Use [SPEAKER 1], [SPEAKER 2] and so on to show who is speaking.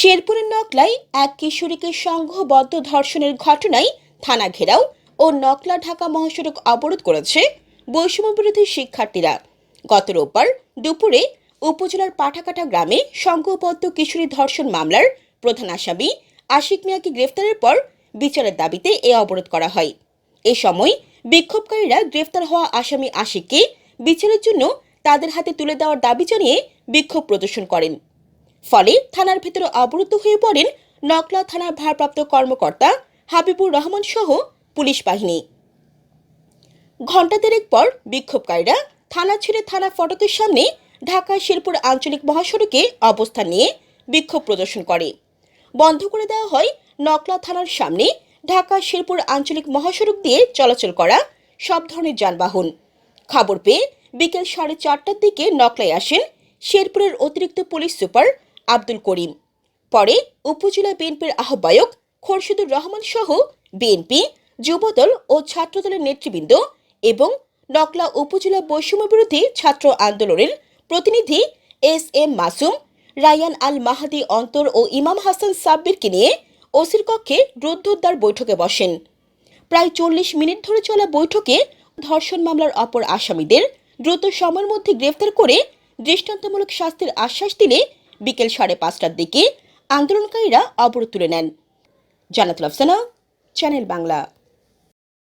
[SPEAKER 1] শেরপুরের নকলায় এক কিশোরীকে সংঘবদ্ধ ধর্ষণের ঘটনায় থানা ঘেরাও ও নকলা ঢাকা মহাসড়ক অবরোধ করেছে বৈষম্য বিরোধী শিক্ষার্থীরা। গত রোববার দুপুরে উপজেলার পাঠাকাটা গ্রামে সংঘবদ্ধ কিশোরী ধর্ষণ মামলার প্রধান আসামি আশিক মিয়াকে গ্রেফতারের পর বিচারের দাবিতে এ অবরোধ করা হয়। এ সময় বিক্ষোভকারীরা গ্রেফতার হওয়া আসামি আশিককে বিচারের জন্য তাদের হাতে তুলে দেওয়ার দাবি জানিয়ে বিক্ষোভ প্রদর্শন করেন। ফলে থানার ভেতরে অবরুদ্ধ হয়ে পড়েন নকলা থানার ভারপ্রাপ্ত কর্মকর্তা হাবিবুর রহমান সহ পুলিশ বাহিনী। ঘণ্টা দেড়েক পর বিক্ষোভকারীরা থানা ছেড়ে থানা ফটকের সামনে ঢাকা শেরপুর আঞ্চলিক মহাসড়কে অবস্থান নিয়ে বিক্ষোভ প্রদর্শন করে। বন্ধ করে দেওয়া হয় নকলা থানার সামনে ঢাকা শেরপুর আঞ্চলিক মহাসড়ক দিয়ে চলাচল করা সব ধরনের যানবাহন। খবর পেয়ে বিকেল সাড়ে চারটার দিকে নকলায় আসেন শেরপুরের অতিরিক্ত পুলিশ সুপার আব্দুল করিম। পরে উপজেলা বিএনপির আহ্বায়ক খোরশেদুর রহমান সহ বিএনপি, যুবদল ও ছাত্রদলের নেতৃবৃন্দ এবং নকলা উপজেলা বৈষম্য বিরোধী ছাত্র আন্দোলনের প্রতিনিধি এস এম মাসুম রায়ান আল মাহাদি অন্তর ও ইমাম হাসান সাব্বিরকে নিয়ে ওসির কক্ষে রুদ্ধদ্বার বৈঠকে বসেন। প্রায় চল্লিশ মিনিট ধরে চলা বৈঠকে ধর্ষণ মামলার অপর আসামিদের দ্রুত সময়ের মধ্যে গ্রেফতার করে দৃষ্টান্তমূলক শাস্তির আশ্বাস দিলে বিকেল সাড়ে পাঁচটার দিকে আন্দোলনকারীরা অবরোধ তুলে নেন। জানাতুল আফসানা চ্যানেল বাংলা।